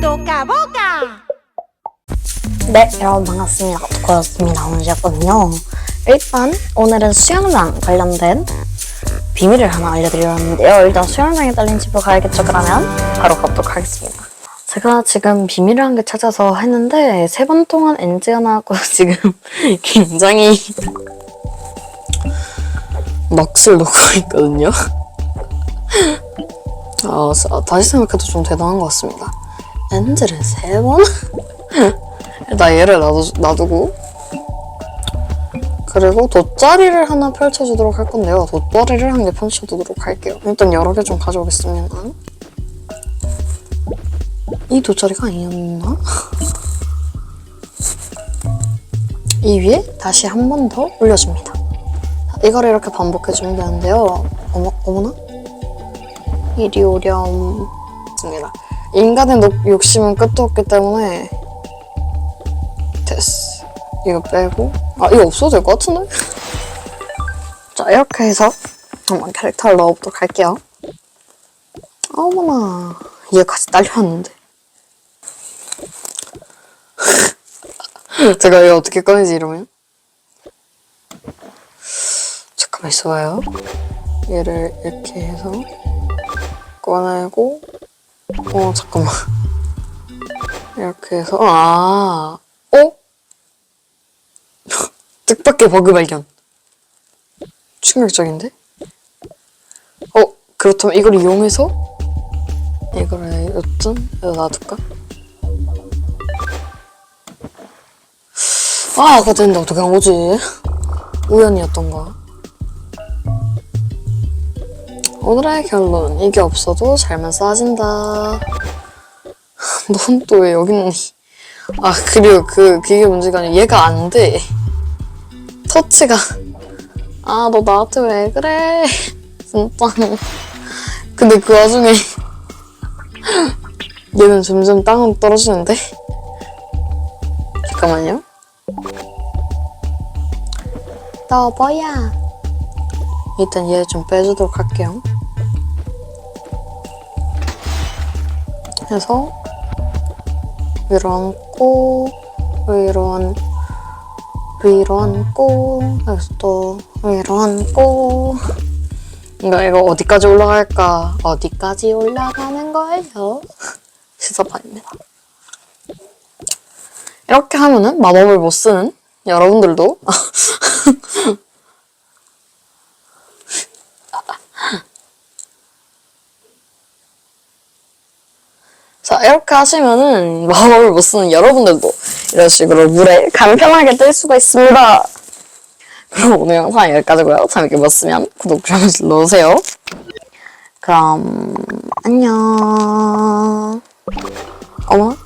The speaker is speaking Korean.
또까 보까 네, 여러분 반갑습니다. 고였습니다. 오늘 시작거든요. 일단 오늘은 수영장 관련된 비밀을 하나 알려드리려 하는데요. 일단 수영장에 딸린 집으로 가야겠죠. 그러면 바로 가보도록 하겠습니다. 제가 지금 한개 찾아서 했는데 세 번 동안 NG가 나왔고 지금 굉장히 넋을 놓고 있거든요. 어, 서- 다시 생각해도 좀 대단한 것 같습니다. NG를 세 번? 일단 얘를 놔두, 놔두고 그리고 돗자리를 하나 펼쳐주도록 할 건데요. 돗자리를 한 개 펼쳐두도록 할게요. 일단 여러 개 좀 가져오겠습니다. 이 돗자리가 아니었나? 이 위에 다시 한 번 더 올려줍니다. 자, 이거를 이렇게 반복해주면 되는데요. 어머, 어머나? 오렴. 습니다. 인간의 녹- 욕심은 끝도 없기 때문에 됐어. 이거 빼고 아 이거 없어도 될 것 같은데? 자 이렇게 해서 한번 캐릭터를 넣어보도록 할게요. 어머나 얘까지 딸려왔는데 제가 이거 어떻게 꺼내지 이러면 잠깐만 있어봐요. 얘를 이렇게 해서 꺼내고 어 잠깐만 이렇게 해서 아 어? 뜻밖의 버그 발견. 충격적인데? 어, 그렇다면 이걸 이용해서 이거를 요쯤 여기다 놔둘까? 아, 아까 됐는데 어떻게 한 거지? 우연이었던가? 오늘의 결론. 이게 없어도 잘만 쌓아진다. 넌 또 왜 여기 있니? 아 그리고 그 그게 문제가 아니라 얘가 안 돼. 터치가 아 너 나한테 왜 그래? 진짜. 근데 그 와중에 얘는 점점 땅으로 떨어지는데. 잠깐만요. 너 뭐야? 일단 얘 좀 빼주도록 할게요. 해서 위로 앉고 위로 앉 위로 앉고 여기서 또 위로 앉고. 이거 이거 어디까지 올라갈까? 어디까지 올라가는 거예요? 시사판입니다. 이렇게 하면은 마법을 못 쓰는 여러분들도 자, 이렇게 하시면은 마법을 못 쓰는 여러분들도 이런 식으로 물에 간편하게 뜰 수가 있습니다. 그럼 오늘 영상 여기까지고요. 재밌게 보셨으면 구독, 좋아요 눌러주세요. 그럼 안녕. 어머?